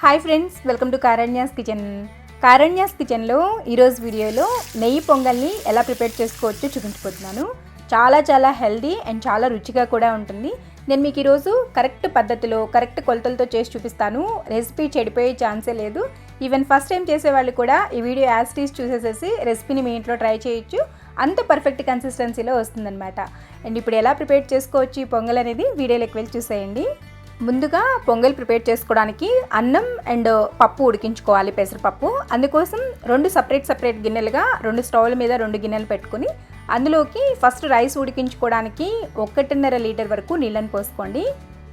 Hi friends welcome to Karanya's kitchen. Karanya's కిచెన్లో ఈరోజు వీడియోలో నెయ్యి పొంగల్ని ఎలా ప్రిపేర్ చేసుకోవచ్చో చూపించబోతున్నాను. చాలా చాలా హెల్దీ అండ్ చాలా రుచిగా కూడా ఉంటుంది. నేను మీకు ఈరోజు కరెక్ట్ పద్ధతిలో కరెక్ట్ కొలతలతో చేసి చూపిస్తాను. రెసిపీ చెడిపోయే ఛాన్సే లేదు. ఈవెన్ ఫస్ట్ టైం చేసే వాళ్ళు కూడా ఈ వీడియో యాస్టీస్ చూసేసేసి రెసిపీని మీ ఇంట్లో ట్రై చేయొచ్చు. అంత పర్ఫెక్ట్ కన్సిస్టెన్సీలో వస్తుందన్నమాట. అండ్ ఇప్పుడు ఎలా ప్రిపేర్ చేసుకోవచ్చు ఈ పొంగల్ అనేది వీడియోలోకి వెళ్ళి చూసేయండి. ముందుగా పొంగల్ ప్రిపేర్ చేసుకోవడానికి అన్నం అండ్ పప్పు ఉడికించుకోవాలి పెసరపప్పు అందుకోసం రెండు సపరేట్ సపరేట్ గిన్నెలుగా రెండు స్టవ్ల మీద రెండు గిన్నెలు పెట్టుకుని అందులోకి ఫస్ట్ రైస్ ఉడికించుకోవడానికి ఒకటిన్నర లీటర్ వరకు నీళ్ళని పోసుకోండి.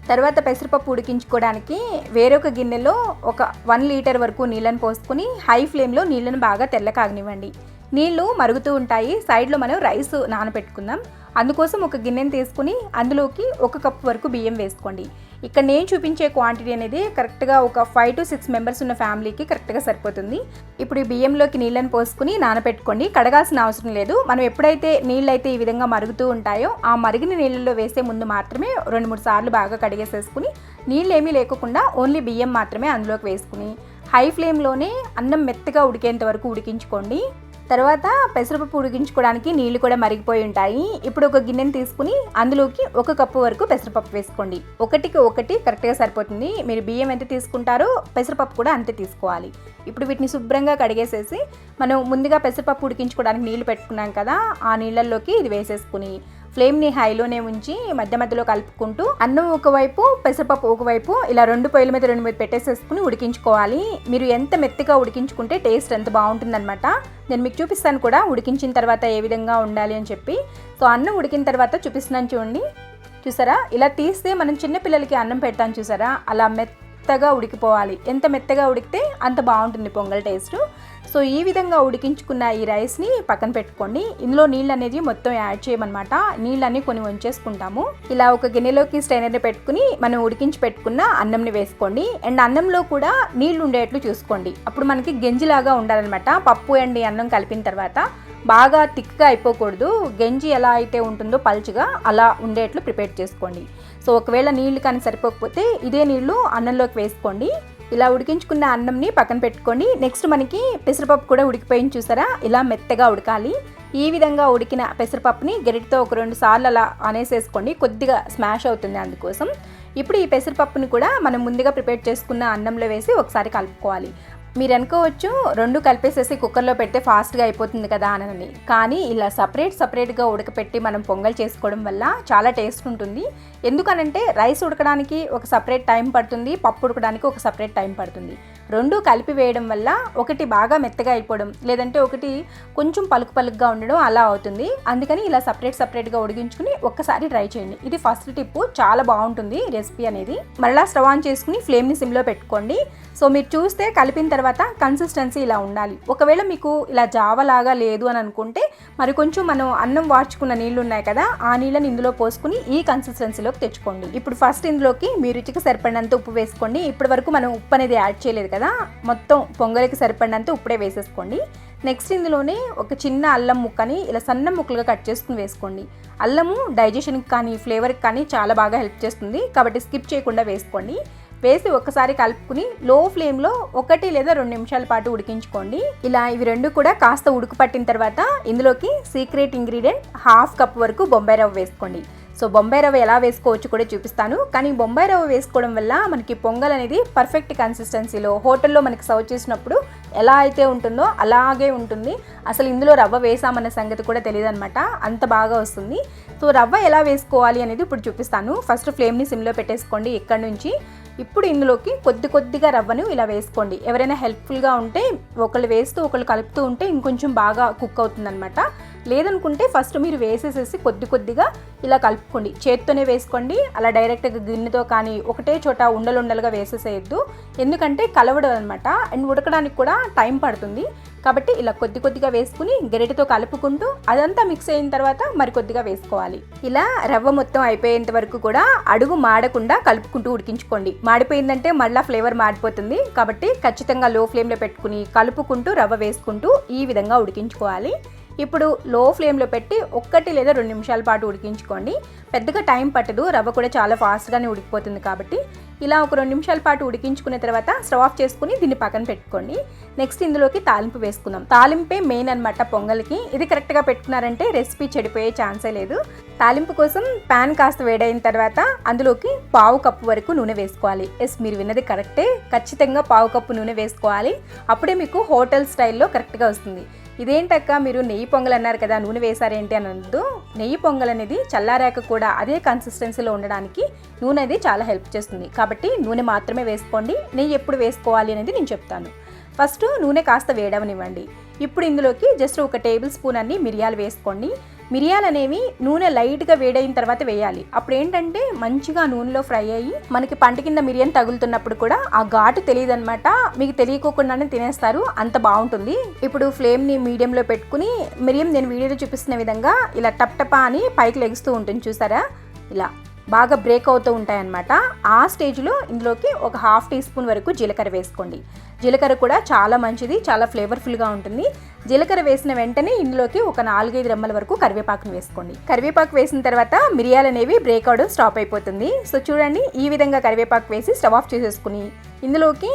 తర్వాత పెసరపప్పు ఉడికించుకోవడానికి వేరొక గిన్నెలో ఒక వన్ లీటర్ వరకు నీళ్ళని పోసుకొని హై ఫ్లేమ్లో నీళ్ళను బాగా తెల్లకాగనివ్వండి నీళ్ళు మరుగుతూ ఉంటాయి. సైడ్లో మనం రైస్ నానబెట్టుకుందాం. అందుకోసం ఒక గిన్నెని తీసుకుని అందులోకి ఒక కప్పు వరకు బియ్యం వేసుకోండి. ఇక్కడ నేను చూపించే క్వాంటిటీ అనేది కరెక్ట్గా ఒక ఫైవ్ టు సిక్స్ మెంబర్స్ ఉన్న ఫ్యామిలీకి కరెక్ట్గా సరిపోతుంది. ఇప్పుడు ఈ బియ్యంలోకి నీళ్ళని పోసుకుని నానబెట్టుకోండి కడగాల్సిన అవసరం లేదు. మనం ఎప్పుడైతే నీళ్ళు అయితే ఈ విధంగా మరుగుతూ ఉంటాయో ఆ మరిగిన నీళ్ళలో వేసే ముందు మాత్రమే రెండు మూడు సార్లు బాగా కడిగేసేసుకుని నీళ్ళు ఏమీ లేకుండా ఓన్లీ బియ్యం మాత్రమే అందులోకి వేసుకుని హై ఫ్లేమ్లోనే అన్నం మెత్తగా ఉడికేంత వరకు ఉడికించుకోండి. తర్వాత పెసరపప్పు ఉడికించుకోవడానికి నీళ్ళు కూడా మరిగిపోయి ఉంటాయి. ఇప్పుడు ఒక గిన్నెని తీసుకుని అందులోకి ఒక కప్పు వరకు పెసరపప్పు వేసుకోండి. ఒకటికి ఒకటి కరెక్ట్గా సరిపోతుంది. మీరు బియ్యం ఎంత తీసుకుంటారో పెసరపప్పు కూడా అంతే తీసుకోవాలి. ఇప్పుడు వీటిని శుభ్రంగా కడిగేసేసి మనం ముందుగా పెసరపప్పు ఉడికించుకోవడానికి నీళ్ళు పెట్టుకున్నాం కదా ఆ నీళ్ళల్లోకి ఇది వేసేసుకుని ఫ్లేమ్ని హైలోనే ఉంచి మధ్య మధ్యలో కలుపుకుంటూ అన్నం ఒకవైపు పెసరపప్పు ఒకవైపు ఇలా రెండు పొయ్యిల మీద రెండు మీద పెట్టేసేసుకుని ఉడికించుకోవాలి. మీరు ఎంత మెత్తగా ఉడికించుకుంటే టేస్ట్ ఎంత బాగుంటుందన్నమాట. నేను మీకు చూపిస్తాను కూడా ఉడికించిన తర్వాత ఏ విధంగా ఉండాలి అని చెప్పి. సో అన్నం ఉడికిన తర్వాత చూపిస్తున్నాను చూడండి. చూసారా? ఇలా తీస్తే మనం చిన్నపిల్లలకి అన్నం పెడతాను చూసారా? అలా మెత్తగా ఉడికిపోవాలి. ఎంత మెత్తగా ఉడికితే అంత బాగుంటుంది పొంగల్ టేస్ట్. సో ఈ విధంగా ఉడికించుకున్న ఈ రైస్ని పక్కన పెట్టుకోండి. ఇందులో నీళ్ళు అనేది మొత్తం యాడ్ చేయమన్నమాట. నీళ్ళని కొన్ని ఉంచేసుకుంటాము. ఇలా ఒక గిన్నెలోకి స్టైనర్ని పెట్టుకుని మనం ఉడికించి పెట్టుకున్న అన్నంని వేసుకోండి. అండ్ అన్నంలో కూడా నీళ్ళు ఉండేట్లు చూసుకోండి. అప్పుడు మనకి గెంజిలాగా ఉండాలన్నమాట. పప్పు అండ్ అన్నం కలిపిన తర్వాత బాగా థిక్గా అయిపోకూడదు. గంజి ఎలా అయితే ఉంటుందో పల్చగా అలా ఉండేట్లు ప్రిపేర్ చేసుకోండి. సో ఒకవేళ నీళ్ళు కానీ సరిపోకపోతే ఇదే నీళ్ళు అన్నంలోకి వేసుకోండి. ఇలా ఉడికించుకున్న అన్నంని పక్కన పెట్టుకొని నెక్స్ట్ మనకి పెసరపప్పు కూడా ఉడికిపోయింది చూసారా? ఇలా మెత్తగా ఉడకాలి. ఈ విధంగా ఉడికిన పెసరపప్పుని గరిటితో ఒక రెండు సార్లు అలా అనేసేసుకోండి. కొద్దిగా స్మాష్ అవుతుంది అందుకోసం. ఇప్పుడు ఈ పెసరపప్పుని కూడా మనం ముందుగా ప్రిపేర్ చేసుకున్న అన్నంలో వేసి ఒకసారి కలుపుకోవాలి. మీరు అనుకోవచ్చు రెండు కలిపేసేసి కుక్కర్లో పెడితే ఫాస్ట్గా అయిపోతుంది కదా అని కానీ ఇలా సపరేట్ సపరేట్గా ఉడకపెట్టి మనం పొంగల్ చేసుకోవడం వల్ల చాలా టేస్ట్ ఉంటుంది. ఎందుకనంటే రైస్ ఉడకడానికి ఒక సపరేట్ టైం పడుతుంది పప్పు ఉడకడానికి ఒక సపరేట్ టైం పడుతుంది. రెండు కలిపి వేయడం వల్ల ఒకటి బాగా మెత్తగా అయిపోవడం లేదంటే ఒకటి కొంచెం పలుకు పలుకుగా ఉండడం అలా అవుతుంది. అందుకని ఇలా సపరేట్ సపరేట్గా ఉడిగించుకుని ఒక్కసారి ట్రై చేయండి. ఇది ఫస్ట్ టిప్ చాలా బాగుంటుంది రెసిపీ అనేది. మరలా స్టవ్ ఆన్ చేసుకుని ఫ్లేమ్ని సిమ్లో పెట్టుకోండి. సో మీరు చూస్తే కలిపిన తర్వాత కన్సిస్టెన్సీ ఇలా ఉండాలి. ఒకవేళ మీకు ఇలా జావలాగా లేదు అని అనుకుంటే మరి కొంచెం మనం అన్నం వార్చుకున్న నీళ్ళు ఉన్నాయి కదా ఆ నీళ్ళని ఇందులో పోసుకుని ఈ కన్సిస్టెన్సీలోకి తెచ్చుకోండి. ఇప్పుడు ఫస్ట్ ఇందులోకి మీ రుచికి సరిపడినంత ఉప్పు వేసుకోండి. ఇప్పటి వరకు మనం ఉప్పు అనేది యాడ్ చేయలేదు కదా? మొత్తం పొంగలికి సరిపడినంత ఉప్పుడే వేసేసుకోండి. నెక్స్ట్ ఇందులోనే ఒక చిన్న అల్లం ముక్కని ఇలా సన్న ముక్కలుగా కట్ చేసుకుని వేసుకోండి. అల్లము డైజెషన్కి కానీ ఫ్లేవర్కి కానీ చాలా బాగా హెల్ప్ చేస్తుంది. కాబట్టి స్కిప్ చేయకుండా వేసుకోండి. వేసి ఒక్కసారి కలుపుకుని లో ఫ్లేమ్లో ఒకటి లేదా రెండు నిమిషాల పాటు ఉడికించుకోండి. ఇలా ఇవి రెండు కూడా కాస్త ఉడుకు పట్టిన తర్వాత ఇందులోకి సీక్రెట్ ఇంగ్రీడియంట్ హాఫ్ కప్ వరకు బొంబాయి రవ్వ వేసుకోండి. సో బొంబాయి రవ్వ ఎలా వేసుకోవచ్చు కూడా చూపిస్తాను. కానీ బొంబాయి రవ్వ వేసుకోవడం వల్ల మనకి పొంగల్ అనేది పర్ఫెక్ట్ కన్సిస్టెన్సీలో హోటల్లో మనకి సర్వ్ చేసినప్పుడు ఎలా అయితే ఉంటుందో అలాగే ఉంటుంది. అసలు ఇందులో రవ్వ వేసామన్న సంగతి కూడా తెలియదు అనమాట అంత బాగా వస్తుంది. సో రవ్వ ఎలా వేసుకోవాలి అనేది ఇప్పుడు చూపిస్తాను. ఫస్ట్ ఫ్లేమ్ని సిమ్లో పెట్టేసుకోండి ఇక్కడ నుంచి. ఇప్పుడు ఇందులోకి కొద్ది కొద్దిగా రవ్వను ఇలా వేసుకోండి. ఎవరైనా హెల్ప్ఫుల్గా ఉంటే ఒకళ్ళు వేస్తూ ఒకళ్ళు కలుపుతూ ఉంటే ఇంకొంచెం బాగా కుక్ అవుతుందన్నమాట. లేదనుకుంటే ఫస్ట్ మీరు వేసేసేసి కొద్ది కొద్దిగా ఇలా కలుపుకోండి. చేత్తోనే వేసుకోండి. అలా డైరెక్ట్గా గిన్నెతో కానీ ఒకటే చోట ఉండలుండలుగా వేసేసేయద్దు. ఎందుకంటే కలవడం అనమాట అండ్ ఉడకడానికి కూడా టైం పడుతుంది. కాబట్టి ఇలా కొద్ది కొద్దిగా వేసుకుని గరిటెతో కలుపుకుంటూ అదంతా మిక్స్ అయిన తర్వాత మరి కొద్దిగా వేసుకోవాలి. ఇలా రవ్వ మొత్తం అయిపోయేంత వరకు కూడా అడుగు మాడకుండా కలుపుకుంటూ ఉడికించుకోండి. మాడిపోయిందంటే మళ్ళీ ఫ్లేవర్ మాడిపోతుంది కాబట్టి ఖచ్చితంగా లో ఫ్లేమ్లో పెట్టుకుని కలుపుకుంటూ రవ్వ వేసుకుంటూ ఈ విధంగా ఉడికించుకోవాలి. ఇప్పుడు లో ఫ్లేమ్లో పెట్టి ఒక్కటి లేదా రెండు నిమిషాల పాటు ఉడికించుకోండి. పెద్దగా టైం పట్టదు రవ్వ కూడా చాలా ఫాస్ట్గానే ఉడికిపోతుంది కాబట్టి. ఇలా ఒక రెండు నిమిషాల పాటు ఉడికించుకున్న తర్వాత స్టవ్ ఆఫ్ చేసుకుని దీన్ని పక్కన పెట్టుకోండి. నెక్స్ట్ ఇందులోకి తాలింపు వేసుకుందాం. తాలింపే మెయిన్ అనమాట పొంగల్కి. ఇది కరెక్ట్గా పెట్టుకున్నారంటే రెసిపీ చెడిపోయే ఛాన్సే లేదు. తాలింపు కోసం ప్యాన్ కాస్త వేడైన తర్వాత అందులోకి పావు కప్పు వరకు నూనె వేసుకోవాలి. ఎస్ మీరు విన్నది కరెక్టే. ఖచ్చితంగా పావు కప్పు నూనె వేసుకోవాలి. అప్పుడే మీకు హోటల్ స్టైల్లో కరెక్ట్గా వస్తుంది. ఇదేంటక్క మీరు నెయ్యి పొంగల్ అన్నారు కదా నూనె వేశారేంటి అని అనద్దు నెయ్యి పొంగల్ అనేది చల్లారాక కూడా అదే కన్సిస్టెన్సీలో ఉండడానికి నూనె అనేది చాలా హెల్ప్ చేస్తుంది. కాబట్టి నూనె మాత్రమే వేసుకోండి నెయ్యి ఎప్పుడు వేసుకోవాలి అనేది నేను చెప్తాను. ఫస్ట్ నూనె కాస్త వేయడమనివ్వండి ఇప్పుడు ఇందులోకి జస్ట్ ఒక టేబుల్ స్పూన్ అన్ని మిరియాలు వేసుకోండి. మిరియాలు అనేవి నూనె లైట్గా వేడైన తర్వాత వేయాలి. అప్పుడు ఏంటంటే మంచిగా నూనెలో ఫ్రై అయ్యి మనకి పంట కింద మిరియం తగులుతున్నప్పుడు కూడా ఆ ఘాటు తెలియదు అనమాట మీకు తెలియకోకుండానే తినేస్తారు. అంత బాగుంటుంది. ఇప్పుడు ఫ్లేమ్ని మీడియంలో పెట్టుకుని మిరియం నేను వీడియోలో చూపిస్తున్న విధంగా ఇలా టప్ టపా అని పైకి లెగుస్తూ ఉంటుంది చూసారా? ఇలా బాగా బ్రేక్ అవుతూ ఉంటాయన్నమాట. ఆ స్టేజ్లో ఇందులోకి ఒక హాఫ్ టీ స్పూన్ వరకు జీలకర్ర వేసుకోండి. జీలకర్ర కూడా చాలా మంచిది చాలా ఫ్లేవర్ఫుల్గా ఉంటుంది. జీలకర్ర వేసిన వెంటనే ఇందులోకి ఒక నాలుగైదు రెమ్మల వరకు కరివేపాకును వేసుకోండి. కరివేపాకు వేసిన తర్వాత మిరియాలు అనేవి బ్రేక్ అవడం స్టాప్ అయిపోతుంది. సో చూడండి ఈ విధంగా కరివేపాకు వేసి స్టవ్ ఆఫ్ చేసేసుకుని ఇందులోకి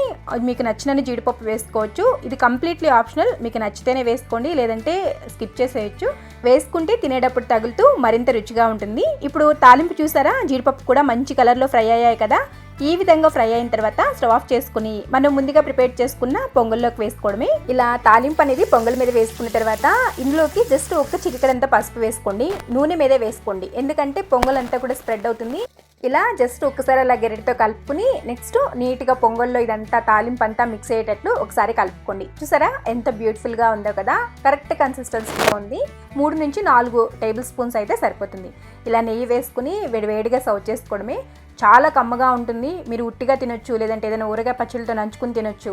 మీకు నచ్చినన్ని జీడిపప్పు వేసుకోవచ్చు. ఇది కంప్లీట్లీ ఆప్షనల్ మీకు నచ్చితేనే వేసుకోండి లేదంటే స్కిప్ చేసేయచ్చు. వేసుకుంటే తినేటప్పుడు తగులుతూ మరింత రుచిగా ఉంటుంది. ఇప్పుడు తాలింపు చూసారా? జీడిపప్పు కూడా మంచి కలర్లో ఫ్రై అయ్యాయి కదా. ఈ విధంగా ఫ్రై అయిన తర్వాత స్టవ్ ఆఫ్ చేసుకుని మనం ముందుగా ప్రిపేర్ చేసుకున్న పొంగల్లోకి వేసుకోవడమే. ఇలా తాలింపు అనేది పొంగల్ మీద వేసుకున్న తర్వాత ఇందులోకి జస్ట్ ఒక్క చిటికడంతా పసుపు వేసుకోండి. నూనె మీద వేసుకోండి. ఎందుకంటే పొంగల్ అంతా కూడా స్ప్రెడ్ అవుతుంది. ఇలా జస్ట్ ఒక్కసారి అలా గెరటితో కలుపుకుని నెక్స్ట్ నీట్గా పొంగల్లో ఇదంతా తాలింపు అంతా మిక్స్ అయ్యేటట్లు ఒకసారి కలుపుకోండి. చూసారా? ఎంత బ్యూటిఫుల్గా ఉందో కదా? కరెక్ట్ కన్సిస్టెన్సీలో ఉంది. మూడు నుంచి నాలుగు టేబుల్ స్పూన్స్ అయితే సరిపోతుంది. ఇలా నెయ్యి వేసుకుని వేడివేడిగా సర్వ్ చేసుకోవడమే. చాలా కమ్మగా ఉంటుంది. మీరు ఉట్టిగా తినొచ్చు లేదంటే ఏదైనా ఊరగాయ పచ్చళ్ళతో నంచుకుని తినొచ్చు.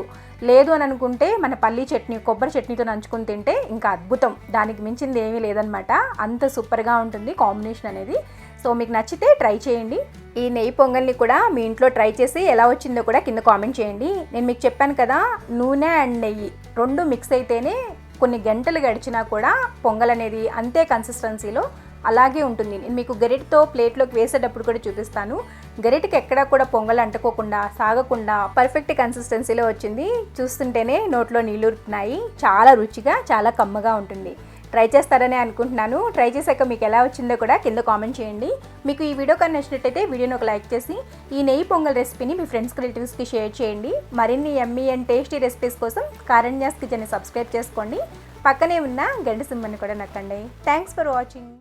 లేదు అని అనుకుంటే మన పల్లి చట్నీ కొబ్బరి చట్నీతో నంచుకుని తింటే ఇంకా అద్భుతం. దానికి మించింది ఏమీ లేదనమాట అంత సూపర్గా ఉంటుంది కాంబినేషన్ అనేది. సో మీకు నచ్చితే ట్రై చేయండి. ఈ నెయ్యి పొంగల్ని కూడా మీ ఇంట్లో ట్రై చేసి ఎలా వచ్చిందో కూడా కింద కామెంట్ చేయండి. నేను మీకు చెప్పాను కదా నూనె అండ్ నెయ్యి రెండు మిక్స్ అయితేనే కొన్ని గంటలు గడిచినా కూడా పొంగల్ అనేది అంతే కన్సిస్టెన్సీలో అలాగే ఉంటుంది. నేను మీకు గరిటతో ప్లేట్లోకి వేసేటప్పుడు కూడా చూపిస్తాను. గరిటకి ఎక్కడా కూడా పొంగల్ అంటుకోకుండా సాగకుండా పర్ఫెక్ట్ కన్సిస్టెన్సీలో వచ్చింది. చూస్తుంటేనే నోట్లో నీళ్ళూరుతున్నాయి చాలా రుచిగా చాలా కమ్మగా ఉంటుంది. ట్రై చేస్తారని అనుకుంటున్నాను. ట్రై చేశాక మీకు ఎలా వచ్చిందో కూడా కింద కామెంట్ చేయండి. మీకు ఈ వీడియో కానీ నచ్చినట్టయితే వీడియోని ఒక లైక్ చేసి ఈ నెయ్యి పొంగల్ రెసిపీని మీ ఫ్రెండ్స్కి రిలేటివ్స్కి షేర్ చేయండి. మరిన్ని ఎమ్మీ అండ్ టేస్టీ రెసిపీస్ కోసం కారణ్యాస్ కిచెన్ని సబ్స్క్రైబ్ చేసుకోండి. పక్కనే ఉన్న గంట సింబల్ని కూడా నక్కండి. Thanks for watching